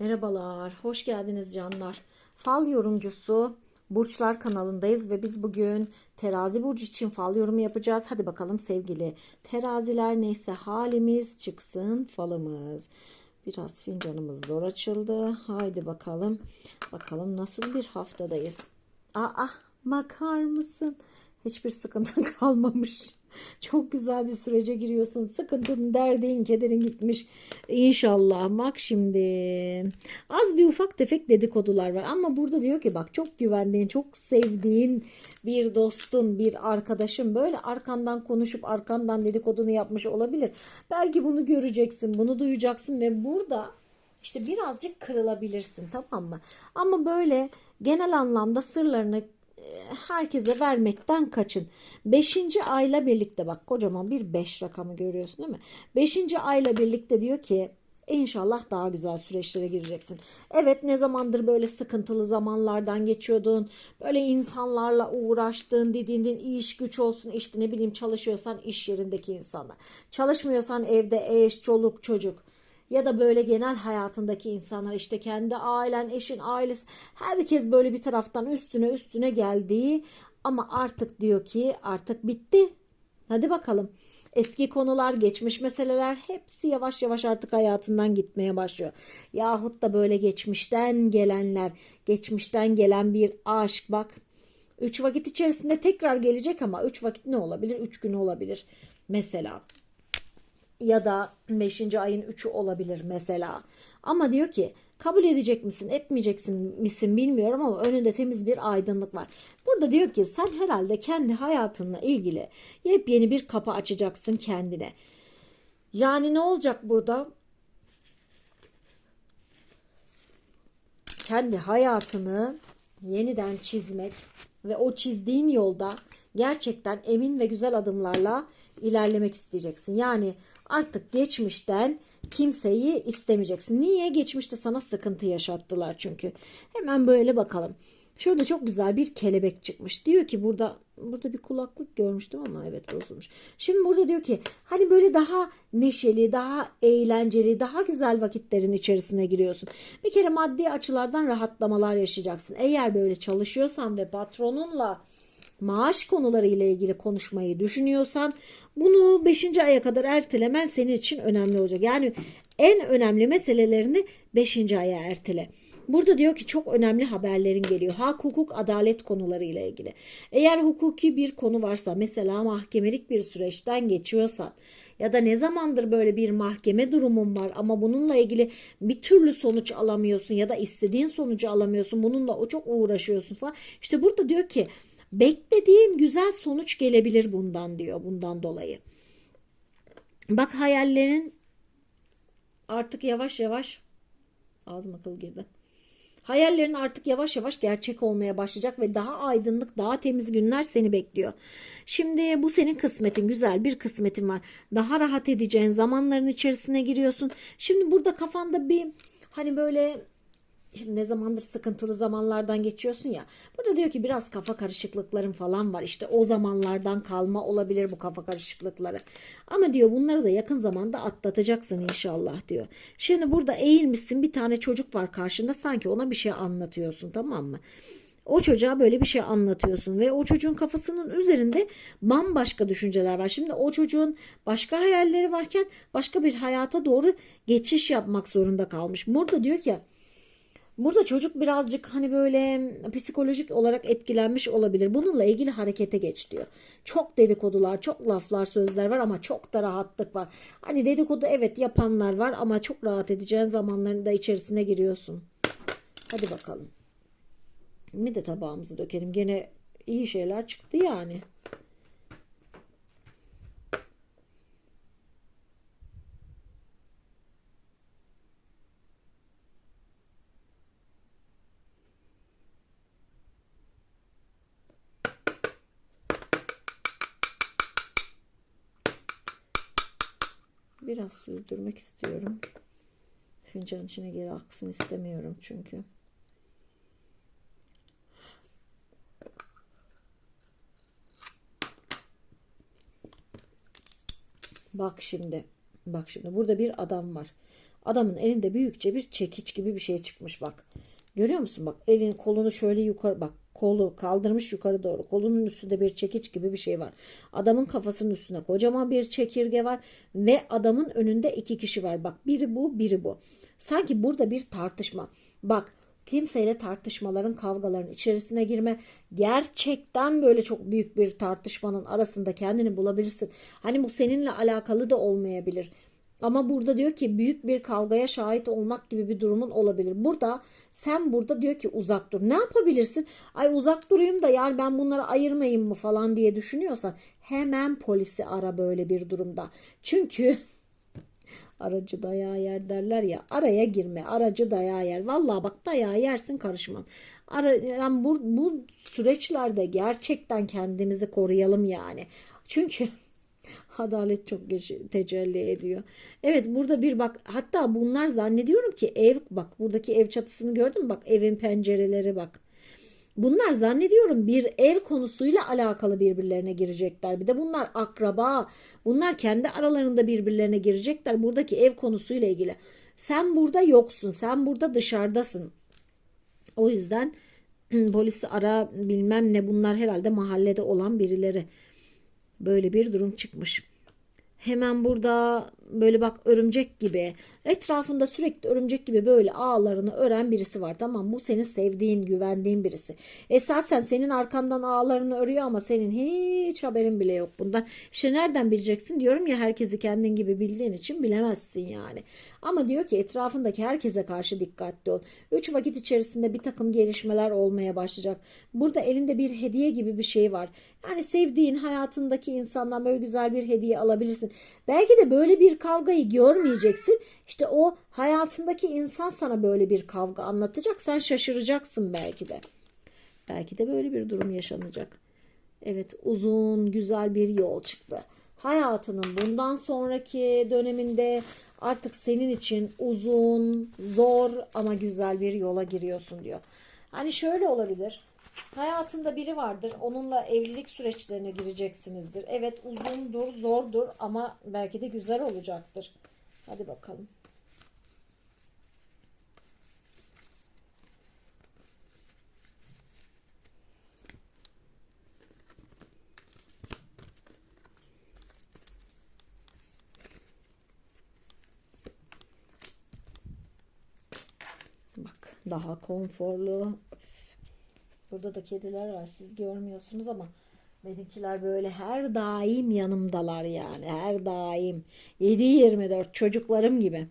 Merhabalar, hoş geldiniz canlar. Fal yorumcusu Burçlar kanalındayız ve biz bugün terazi burcu için fal yorumu yapacağız. Hadi bakalım sevgili teraziler neyse halimiz çıksın falımız. Biraz fincanımız zor açıldı. Haydi bakalım. Bakalım nasıl bir haftadayız. Aa bakar mısın? Hiçbir sıkıntın kalmamış. Çok güzel bir sürece giriyorsun. Sıkıntın, derdin, kederin gitmiş. İnşallah. Bak şimdi. Az bir ufak tefek dedikodular var. Ama burada diyor ki bak çok güvendiğin, çok sevdiğin bir dostun, bir arkadaşın böyle arkandan konuşup arkandan dedikodunu yapmış olabilir. Belki bunu göreceksin, bunu duyacaksın ve burada işte birazcık kırılabilirsin tamam mı? Ama böyle genel anlamda sırlarını herkese vermekten kaçın. Beşinci ayla birlikte bak kocaman bir beş rakamı görüyorsun değil mi? Beşinci ayla birlikte diyor ki İnşallah daha güzel süreçlere gireceksin. Evet ne zamandır böyle sıkıntılı zamanlardan geçiyordun. Böyle insanlarla uğraştın, didindin, iş güç olsun işte ne bileyim çalışıyorsan iş yerindeki insanlar. Çalışmıyorsan evde eş, çoluk, çocuk ya da böyle genel hayatındaki insanlar işte kendi ailen, eşin, ailesi herkes böyle bir taraftan üstüne üstüne geldiği ama artık diyor ki artık bitti. Hadi bakalım. Eski konular, geçmiş meseleler hepsi yavaş yavaş artık hayatından gitmeye başlıyor. Yahut da böyle geçmişten gelenler, geçmişten gelen bir aşk bak. Üç vakit içerisinde tekrar gelecek ama üç vakit ne olabilir? Üç gün olabilir mesela ya da 5. ayın 3'ü olabilir mesela. Ama diyor ki kabul edecek misin etmeyeceksin misin bilmiyorum ama önünde temiz bir aydınlık var. Burada diyor ki sen herhalde kendi hayatınla ilgili yepyeni bir kapı açacaksın kendine. Yani ne olacak burada? Kendi hayatını yeniden çizmek ve o çizdiğin yolda gerçekten emin ve güzel adımlarla ilerlemek isteyeceksin. Yani artık geçmişten kimseyi istemeyeceksin. Niye? Geçmişte sana sıkıntı yaşattılar çünkü. Hemen böyle bakalım. Şurada çok güzel bir kelebek çıkmış. Diyor ki burada burada bir kulaklık görmüştüm ama evet bozulmuş. Şimdi burada diyor ki hani böyle daha neşeli, daha eğlenceli, daha güzel vakitlerin içerisine giriyorsun. Bir kere maddi açılardan rahatlamalar yaşayacaksın. Eğer böyle çalışıyorsan ve patronunla maaş konuları ile ilgili konuşmayı düşünüyorsan bunu 5. aya kadar ertelemen senin için önemli olacak. Yani en önemli meselelerini 5. aya ertele. Burada diyor ki çok önemli haberlerin geliyor. Hak, hukuk, adalet konuları ile ilgili. Eğer hukuki bir konu varsa mesela mahkemelik bir süreçten geçiyorsan ya da ne zamandır böyle bir mahkeme durumun var ama bununla ilgili bir türlü sonuç alamıyorsun ya da istediğin sonucu alamıyorsun. Bununla o çok uğraşıyorsun falan. İşte burada diyor ki Beklediğin güzel sonuç gelebilir bundan diyor bundan dolayı. Bak hayallerin artık yavaş yavaş ağzım akıl girdi. Hayallerin artık yavaş yavaş gerçek olmaya başlayacak ve daha aydınlık, daha temiz günler seni bekliyor. Şimdi bu senin kısmetin, güzel bir kısmetin var. Daha rahat edeceğin zamanların içerisine giriyorsun. Şimdi burada kafanda bir hani böyle Ne zamandır sıkıntılı zamanlardan geçiyorsun ya. Burada diyor ki biraz kafa karışıklıkların falan var. İşte o zamanlardan kalma olabilir bu kafa karışıklıkları. Ama diyor bunları da yakın zamanda atlatacaksın inşallah diyor. Şimdi burada eğilmişsin bir tane çocuk var karşında sanki ona bir şey anlatıyorsun tamam mı? O çocuğa böyle bir şey anlatıyorsun ve o çocuğun kafasının üzerinde bambaşka düşünceler var. Şimdi o çocuğun başka hayalleri varken başka bir hayata doğru geçiş yapmak zorunda kalmış. Burada diyor ki Burada çocuk birazcık hani böyle psikolojik olarak etkilenmiş olabilir. Bununla ilgili harekete geç diyor. Çok dedikodular, çok laflar, sözler var ama çok da rahatlık var. Hani dedikodu evet yapanlar var ama çok rahat edeceğin zamanların da içerisine giriyorsun. Hadi bakalım. Bir de tabağımızı dökelim. Gene iyi şeyler çıktı yani. Biraz sürdürmek istiyorum. Fincan içine geri aksın istemiyorum çünkü. Bak şimdi. Bak şimdi burada bir adam var. Adamın elinde büyükçe bir çekiç gibi bir şey çıkmış bak. Görüyor musun? Bak elin kolunu şöyle yukarı bak kolu kaldırmış yukarı doğru. Kolunun üstünde bir çekiç gibi bir şey var. Adamın kafasının üstüne kocaman bir çekirge var ve adamın önünde iki kişi var. Bak biri bu, biri bu. Sanki burada bir tartışma. Bak kimseyle tartışmaların, kavgaların içerisine girme. Gerçekten böyle çok büyük bir tartışmanın arasında kendini bulabilirsin. Hani bu seninle alakalı da olmayabilir. Ama burada diyor ki büyük bir kavgaya şahit olmak gibi bir durumun olabilir. Burada sen burada diyor ki uzak dur. Ne yapabilirsin? Ay uzak durayım da yani ben bunları ayırmayayım mı falan diye düşünüyorsan hemen polisi ara böyle bir durumda. Çünkü aracı dayağı yer derler ya araya girme aracı dayağı yer. Vallahi bak dayağı yersin karışmam. Ara, yani bu, bu süreçlerde gerçekten kendimizi koruyalım yani. Çünkü Adalet çok tecelli ediyor. Evet burada bir bak hatta bunlar zannediyorum ki ev bak buradaki ev çatısını gördün mü? Bak evin pencereleri bak. Bunlar zannediyorum bir ev konusuyla alakalı birbirlerine girecekler. Bir de bunlar akraba. Bunlar kendi aralarında birbirlerine girecekler. Buradaki ev konusuyla ilgili. Sen burada yoksun. Sen burada dışarıdasın. O yüzden polisi ara bilmem ne bunlar herhalde mahallede olan birileri. Böyle bir durum çıkmış. Hemen burada böyle bak örümcek gibi etrafında sürekli örümcek gibi böyle ağlarını ören birisi var. Tamam bu senin sevdiğin, güvendiğin birisi. Esasen senin arkandan ağlarını örüyor ama senin hiç haberin bile yok bundan. İşte nereden bileceksin diyorum ya herkesi kendin gibi bildiğin için bilemezsin yani. Ama diyor ki etrafındaki herkese karşı dikkatli ol. Üç vakit içerisinde bir takım gelişmeler olmaya başlayacak. Burada elinde bir hediye gibi bir şey var. Yani sevdiğin hayatındaki insandan böyle güzel bir hediye alabilirsin. Belki de böyle bir kavgayı görmeyeceksin. İşte o hayatındaki insan sana böyle bir kavga anlatacak. Sen şaşıracaksın belki de. Belki de böyle bir durum yaşanacak. Evet uzun güzel bir yol çıktı. Hayatının bundan sonraki döneminde artık senin için uzun, zor ama güzel bir yola giriyorsun diyor. Hani şöyle olabilir. Hayatında biri vardır. Onunla evlilik süreçlerine gireceksinizdir. Evet uzundur, zordur ama belki de güzel olacaktır. Hadi bakalım. Bak daha konforlu. Burada da kediler var. Siz görmüyorsunuz ama benimkiler böyle her daim yanımdalar yani. Her daim. 7-24 çocuklarım gibi.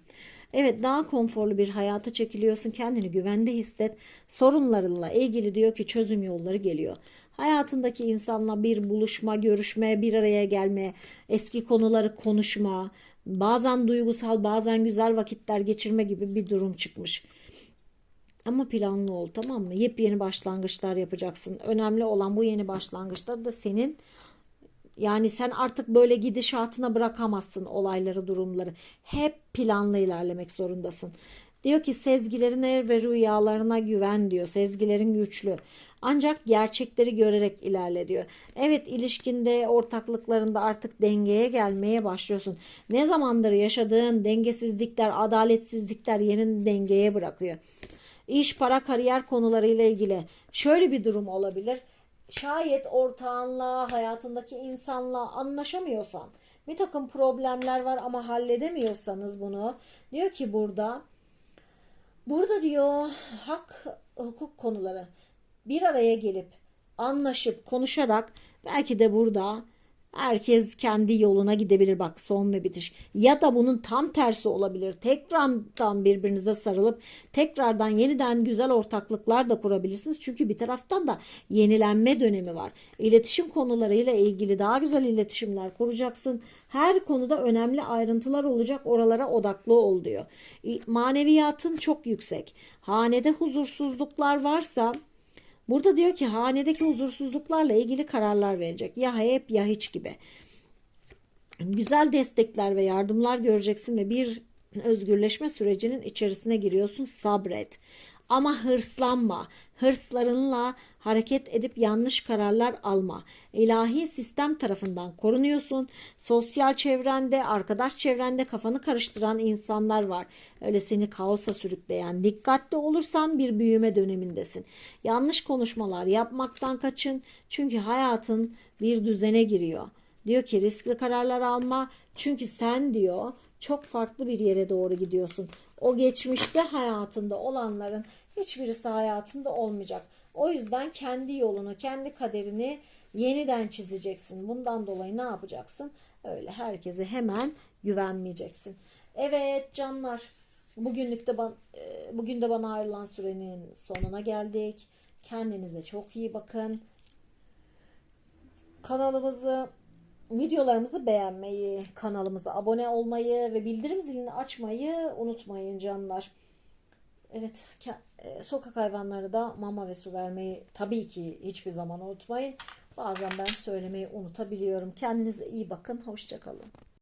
Evet daha konforlu bir hayata çekiliyorsun. Kendini güvende hisset. Sorunlarınla ilgili diyor ki çözüm yolları geliyor. Hayatındaki insanla bir buluşma, görüşme, bir araya gelme, eski konuları konuşma, bazen duygusal, bazen güzel vakitler geçirme gibi bir durum çıkmış. Ama planlı ol tamam mı? Yepyeni başlangıçlar yapacaksın. Önemli olan bu yeni başlangıçta da senin yani sen artık böyle gidişatına bırakamazsın olayları, durumları. Hep planlı ilerlemek zorundasın. Diyor ki sezgilerine ve rüyalarına güven diyor. Sezgilerin güçlü. Ancak gerçekleri görerek ilerle diyor. Evet ilişkinde, ortaklıklarında artık dengeye gelmeye başlıyorsun. Ne zamandır yaşadığın dengesizlikler, adaletsizlikler yerini dengeye bırakıyor iş, para, kariyer konularıyla ilgili şöyle bir durum olabilir. Şayet ortağınla, hayatındaki insanla anlaşamıyorsan, bir takım problemler var ama halledemiyorsanız bunu diyor ki burada burada diyor hak hukuk konuları bir araya gelip anlaşıp konuşarak belki de burada Herkes kendi yoluna gidebilir bak son ve bitiş. Ya da bunun tam tersi olabilir. Tekrardan birbirinize sarılıp tekrardan yeniden güzel ortaklıklar da kurabilirsiniz. Çünkü bir taraftan da yenilenme dönemi var. İletişim konularıyla ilgili daha güzel iletişimler kuracaksın. Her konuda önemli ayrıntılar olacak. Oralara odaklı ol diyor. Maneviyatın çok yüksek. Hanede huzursuzluklar varsa Burada diyor ki hanedeki huzursuzluklarla ilgili kararlar verecek. Ya hep ya hiç gibi. Güzel destekler ve yardımlar göreceksin ve bir özgürleşme sürecinin içerisine giriyorsun. Sabret. Ama hırslanma. Hırslarınla hareket edip yanlış kararlar alma. İlahi sistem tarafından korunuyorsun. Sosyal çevrende, arkadaş çevrende kafanı karıştıran insanlar var. Öyle seni kaosa sürükleyen. Dikkatli olursan bir büyüme dönemindesin. Yanlış konuşmalar yapmaktan kaçın. Çünkü hayatın bir düzene giriyor. Diyor ki riskli kararlar alma. Çünkü sen diyor çok farklı bir yere doğru gidiyorsun. O geçmişte hayatında olanların hiçbirisi hayatında olmayacak. O yüzden kendi yolunu, kendi kaderini yeniden çizeceksin. Bundan dolayı ne yapacaksın? Öyle herkese hemen güvenmeyeceksin. Evet canlar. Bugünlük de e, bugün de bana ayrılan sürenin sonuna geldik. Kendinize çok iyi bakın. Kanalımızı videolarımızı beğenmeyi, kanalımıza abone olmayı ve bildirim zilini açmayı unutmayın canlar. Evet, e, sokak hayvanları da mama ve su vermeyi tabii ki hiçbir zaman unutmayın. Bazen ben söylemeyi unutabiliyorum. Kendinize iyi bakın. Hoşçakalın.